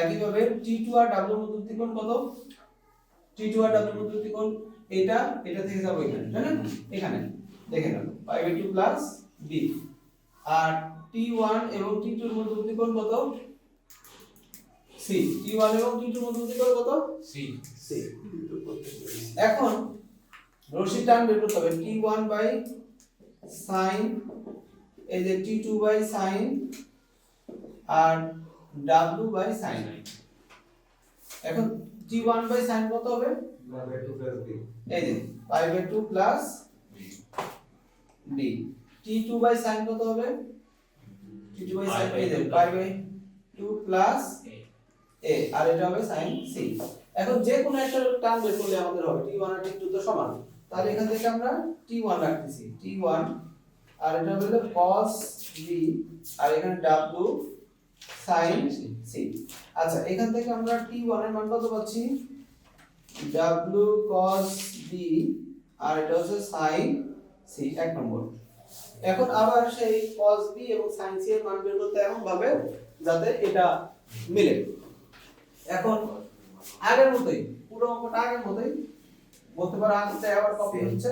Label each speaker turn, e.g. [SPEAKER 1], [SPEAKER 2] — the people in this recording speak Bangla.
[SPEAKER 1] একইভাবে T2 আর W মধ্যবর্তী কোণ কত? T2 আর W মধ্যবর্তী কোণ এটা এটা থেকে যাব এখানে তাই না? এখানে দেখে নাও পাই বাই 2 প্লাস b আর T1 এবং T2 এর মধ্যবর্তী কোণ কত? C T1 এবং T2 এর মধ্যবর্তী কোণ কত?
[SPEAKER 2] সি
[SPEAKER 1] c এখন রশির টান বের করতে হবে T1 বাই sin এই যে T2 বাই sin আর W বাই sin. এখন T1 বাই sin কত হবে? Pi by 2 plus b. T2 by sin কত হবে? T2 বাই sin, এই যে পাই বাই 2 প্লাস a, আর এটা হবে sin c. এখন যে কোনো একটা টার্ম বের করলে আমাদের হবে T1 আর T2 তো সমান। তাহলে এখান থেকে আমরা T1 রাখতেছি T1 আর এটা হলো cos b, আর এখানে W sin c আচ্ছা এখান থেকে আমরা T1 এর মান কত পাচ্ছি? W cos b আর এটা হচ্ছে sin c এক নম্বর। এখন আবার সেই cos b এবং sin c এর মান বের করতে এমন ভাবে যাতে এটা মিলে। এখন আগের মতোই পুরো অঙ্কটা আগের মতোই বলতে পারো আনতে আবার কপি হচ্ছে।